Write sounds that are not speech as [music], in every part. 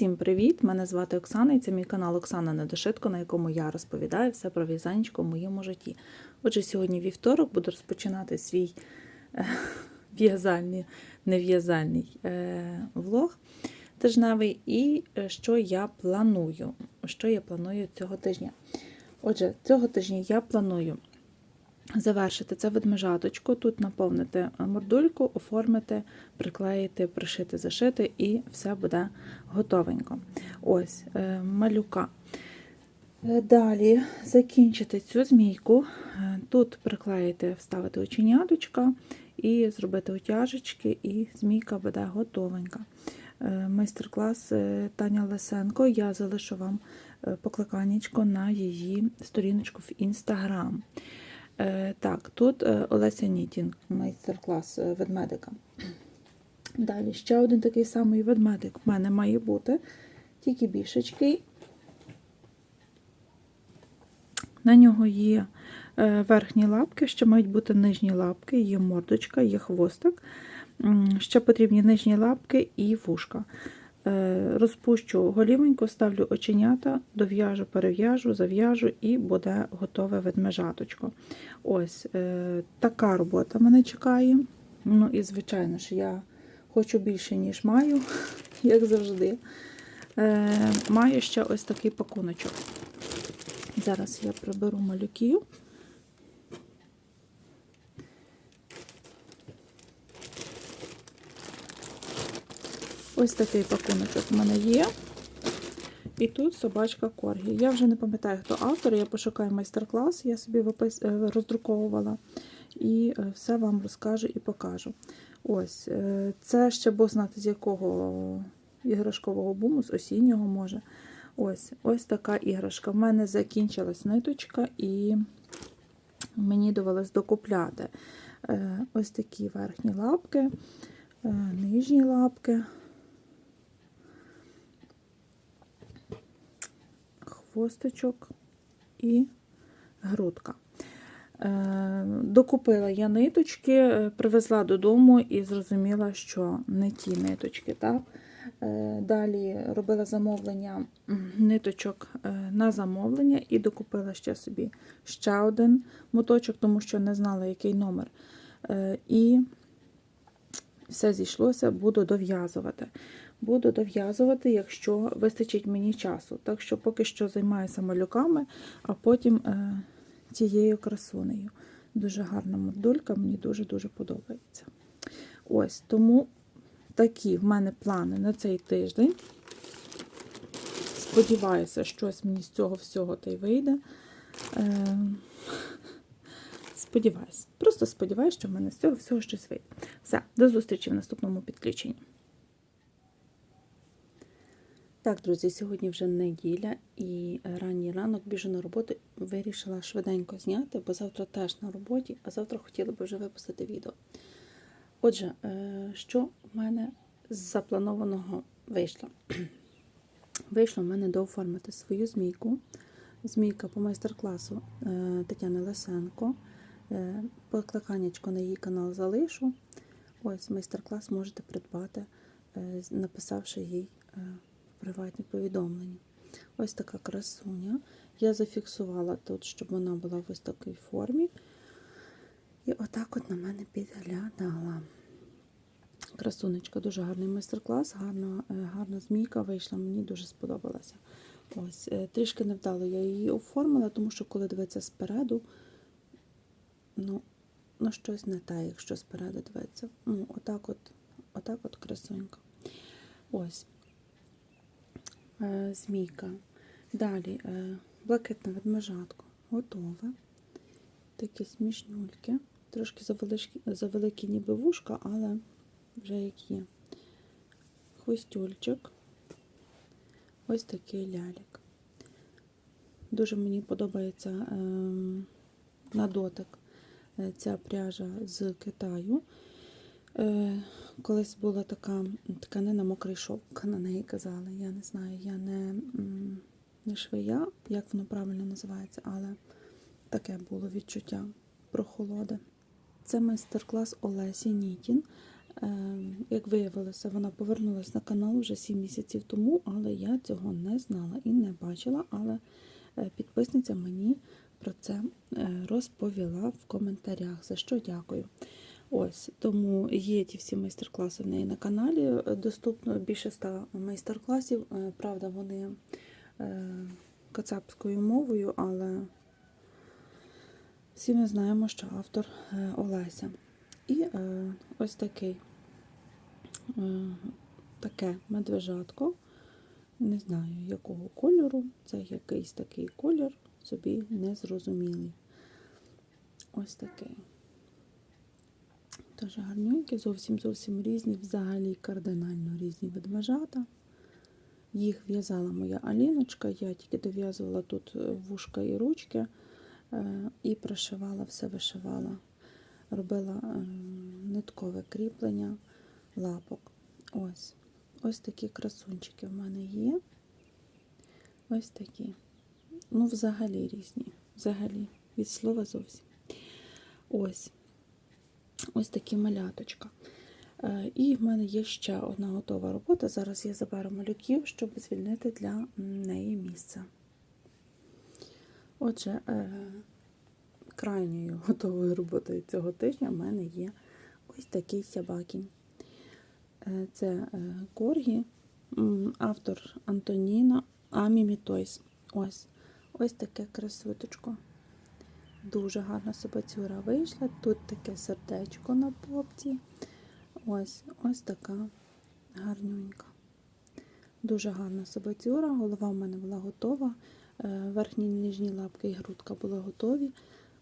Всім привіт! Мене звати Оксана і це мій канал Оксана Недошитко, на якому я розповідаю все про в'язанечко в моєму житті. Отже, сьогодні вівторок буду розпочинати свій е, [laughs] в'язальний, нев'язальний е, влог тижневий і е, що я планую. Що я планую цього тижня? Отже, цього тижня я планую завершити це ведмежаточку, тут наповнити мордульку, оформити, приклеїти, пришити, зашити, і все буде готовенько. Ось е, малюка. Е, Далі закінчити цю змійку, е, тут приклеїти, вставити оченяточка і зробити утяжечки, і змійка буде готовенька. Майстер-клас Таня Лисенко. Я залишу вам покликанечко на її сторіночку в інстаграм. Е, Так, тут е, Олеся Нітін, майстер-клас е, ведмедика. Далі ще один такий самий ведмедик в мене має бути, тільки більшечкий. На нього є верхні лапки, ще мають бути нижні лапки, є мордочка, є хвостик. Ще потрібні нижні лапки і вушка. Е, Розпущу голівенько, ставлю оченята, дов'яжу, перев'яжу, зав'яжу і буде готове ведмежаточко. Ось е, така робота мене чекає. Ну і, звичайно ж, я хочу більше, ніж маю, [laughs] як завжди. Е, Маю ще ось такий пакуночок. Зараз я приберу малюків. Ось такий пакуночок в мене є. І тут собачка Коргі. Я вже не пам'ятаю, хто автор, я пошукаю майстер-клас, я собі випис... е, роздруковувала і е, все вам розкажу і покажу. Ось, е, це ще Бог знати з якого іграшкового буму, з осіннього може. Ось ось така іграшка. В мене закінчилась ниточка, і мені довелось докупляти ось такі верхні лапки, нижні лапки. Хвосточок і грудка. Е, Докупила я ниточки, е, привезла додому і зрозуміла, що не ті ниточки. Так? Е, Далі робила замовлення ниточок на замовлення і докупила ще собі ще один моточок, тому що не знала, який номер. І все зійшлося, буду дов'язувати. Буду дов'язувати, якщо вистачить мені часу. Так що поки що займаюся малюками, а потім е, цією красунею. Дуже гарна модулька, мені дуже-дуже подобається. Ось, тому такі в мене плани на цей тиждень. Сподіваюся, щось мені з цього всього та й вийде. Е, Сподіваюсь, просто сподіваюся, що в мене з цього всього щось вийде. Все, до зустрічі в наступному підключенні. Так, друзі, сьогодні вже неділя і ранній ранок біжу на роботу. Вирішила швиденько зняти, бо завтра теж на роботі, а завтра хотіла б вже випустити відео. Отже, е, що в мене з запланованого вийшло? [clears throat] Вийшло в мене дооформити свою змійку. Змійка по майстер-класу е, Тетяни Лисенко. Е, Покликаннячко на її канал залишу. Ось майстер-клас можете придбати, написавши їй приватні повідомлення. Ось така красуня. Я зафіксувала тут, щоб вона була в ось такій формі. І отак от на мене підглядала. Красунечка, дуже гарний майстер-клас, гарна, е, гарна змійка вийшла, мені дуже сподобалася. Ось, е, Трішки невдало я її оформила, тому що коли дивиться спереду, ну, ну щось не те, якщо спереду дивиться. Ну, отак от, отак от красунька. Ось. Е, змійка. Далі е, блакитне ведмежатко. Готове. Такі смішнюльки. Трошки завеличкі, завеликі ніби вушка, але вже як є. Хвостюльчик. Ось такий лялік. Дуже мені подобається е, на дотик е, ця пряжа з Китаю. Е, колись була така тканина мокрий шовк, на неї казали. Я не знаю, я не, не швея, як воно правильно називається, але таке було відчуття прохолоди. Це майстер-клас Олесі Нітін. Е, Як виявилося, вона повернулася на канал вже 7 місяців тому, але я цього не знала і не бачила. Але е, підписниця мені про це розповіла в коментарях, за що дякую. Ось тому є ті всі майстер-класи в неї на каналі. е, Доступно більше ста майстер-класів. Е, Правда, вони е, кацапською мовою, але всі ми знаємо, що автор Олеся. І ось такий таке медвежатко. Не знаю, якого кольору. Це якийсь такий колір, собі незрозумілий. Ось такий. Дуже гарненькі, зовсім зовсім різні, взагалі кардинально різні ведмежата. Їх в'язала моя Аліночка, я тільки дов'язувала тут вушка і ручки е, і пришивала, все вишивала. Робила е, ниткове кріплення лапок. Ось. Ось такі красунчики в мене є. Ось такі. Ну, взагалі різні. Взагалі, від слова зовсім. Ось. Ось такі маляточка. Е, І в мене є ще одна готова робота. Зараз я заберу малюків, щоб звільнити для неї місце. Отже, е, крайньою готовою роботою цього тижня в мене є ось такий сябакінь. Е, Це Коргі, автор Антоніна Амімі Тойс. Ось ось таке красоточко. Дуже гарна собацюра вийшла. Тут таке сердечко на попці. Ось ось така гарнюнька. Дуже гарна собацюра. Голова в мене була готова. е, Верхні ніжні лапки і грудка були готові.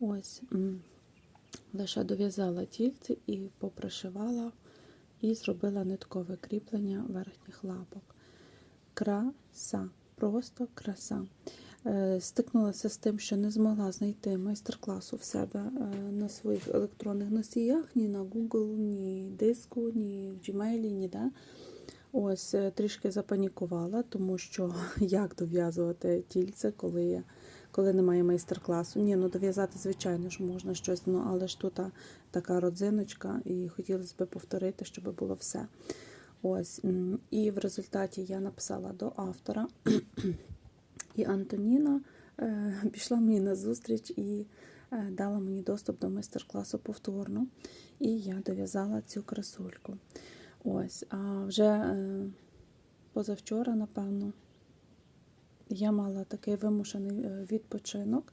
Ось лише дов'язала тільці і попришивала, і зробила ниткове кріплення верхніх лапок. Краса, просто краса. Е, Стикнулася з тим, що не змогла знайти майстер-класу в себе е, на своїх електронних носіях, ні на Google, ні диску, ні в Gmail, ніде. Ось е, трішки запанікувала, тому що [laughs] як дов'язувати тільце, коли, коли немає майстер-класу. Ні, ну дов'язати, звичайно ж, можна щось, ну але ж тут така родзиночка, і хотілося б повторити, щоб було все. Ось. І в результаті я написала до автора. [clears throat] І Антоніна е, пішла мені на зустріч і е, дала мені доступ до майстер-класу повторно. І я дов'язала цю красульку. Ось, а вже е, позавчора, напевно, я мала такий вимушений відпочинок.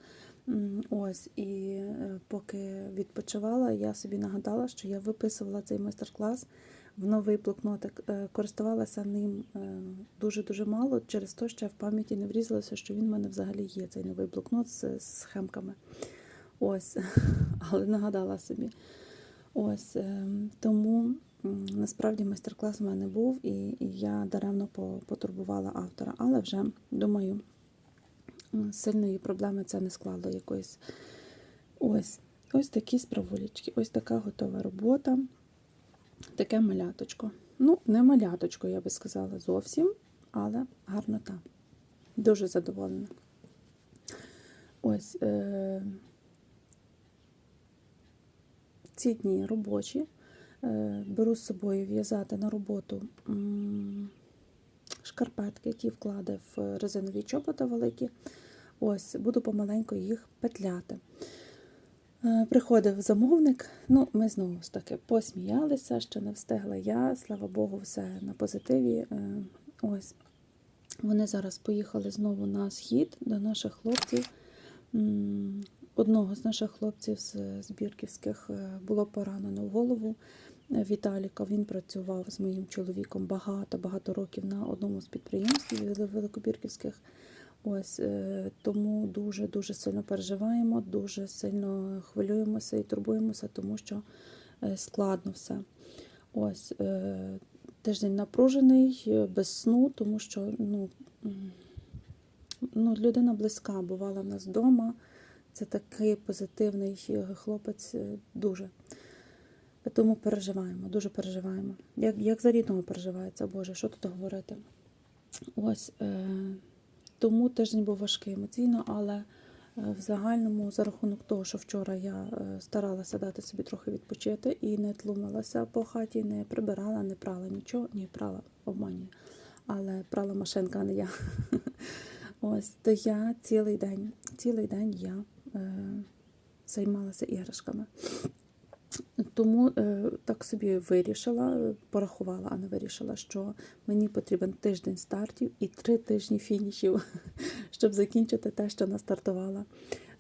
Ось, і поки відпочивала, я собі нагадала, що я виписувала цей майстер-клас в новий блокнотик. Е, Користувалася ним е, дуже-дуже мало, через те, що в пам'яті не врізалася, що він в мене взагалі є, цей новий блокнот з, схемками. Ось, [laughs] але нагадала собі. Ось, е, тому насправді майстер-клас у мене був, і я даремно потурбувала автора, але вже думаю, сильної проблеми це не склало якоїсь. Ось, ось такі справулічки, ось така готова робота, таке маляточко. Ну, не маляточко, я би сказала зовсім, але гарнота. Дуже задоволена. Ось. Е- ці дні робочі. Е, Беру з собою в'язати на роботу шкарпетки, які вкладе в резинові чоботи великі. Ось, буду помаленьку їх петляти. Е, Приходив замовник, ну, ми знову ж таки посміялися, що не встигла я, слава Богу, все на позитиві. Е, Ось. Вони зараз поїхали знову на схід до наших хлопців. Одного з наших хлопців з з Бірківських е, було поранено в голову. Віталіка він працював з моїм чоловіком багато-багато років на одному з підприємств Великобірківських. Ось е, тому дуже дуже сильно переживаємо, дуже сильно хвилюємося і турбуємося, тому що е, складно все. Ось е, тиждень напружений, без сну, тому що ну, ну, людина близька бувала в нас вдома. Це такий позитивний хлопець, дуже. Тому переживаємо, дуже переживаємо. Як, як за рідного переживається, Боже, що тут говорити? Ось. Е, тому тиждень був важкий емоційно, але Е, В загальному, за рахунок того, що вчора я е, старалася дати собі трохи відпочити і не тлумилася по хаті, не прибирала, не прала нічого, ні, прала обманюю, але прала машинка, а не я. [laughs] Ось, то я цілий день, цілий день я е, займалася іграшками. Тому е, так собі вирішила, е, порахувала, а не вирішила, що мені потрібен тиждень стартів і три тижні фінішів, [laughs] щоб закінчити те, що настартувала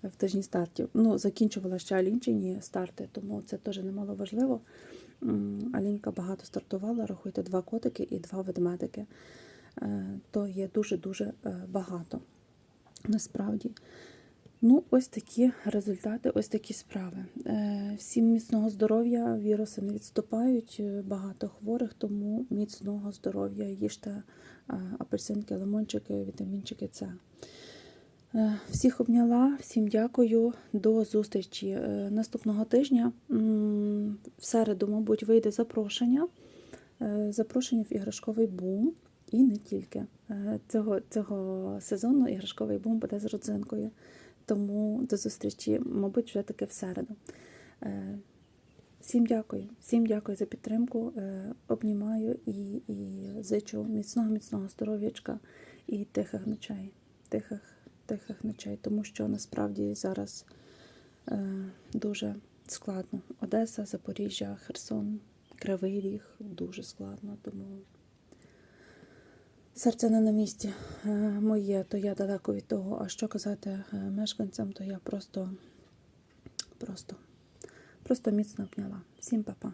в тижні стартів. Ну, закінчувала ще Алінчині старти, тому це теж немало важливо. Алінка багато стартувала, рахуйте, два котики і два ведмедики. Е, То є дуже-дуже е, багато. Насправді. Ну, ось такі результати, ось такі справи. Е, Всім міцного здоров'я, віруси не відступають, е, багато хворих, тому міцного здоров'я, їжте е, апельсинки, лимончики, вітамінчики С. Всіх обняла, всім дякую. До зустрічі наступного тижня. В середу, мабуть, вийде запрошення. Запрошення в іграшковий бум. І не тільки цього, цього сезону іграшковий бум буде з родзинкою. Тому до зустрічі, мабуть, вже таки в середу. Е, Всім дякую, всім дякую за підтримку. Е, Обнімаю і, і зичу міцного, міцного здоров'ячка і тихих ночей. Тихих, тихих ночей, тому що насправді зараз е, дуже складно. Одеса, Запоріжжя, Херсон, Кривий Ріг дуже складно, тому серце не на місці е, моє, то я далеко від того. А що казати е, мешканцям, то я просто, просто, просто міцно обняла. Всім па-па.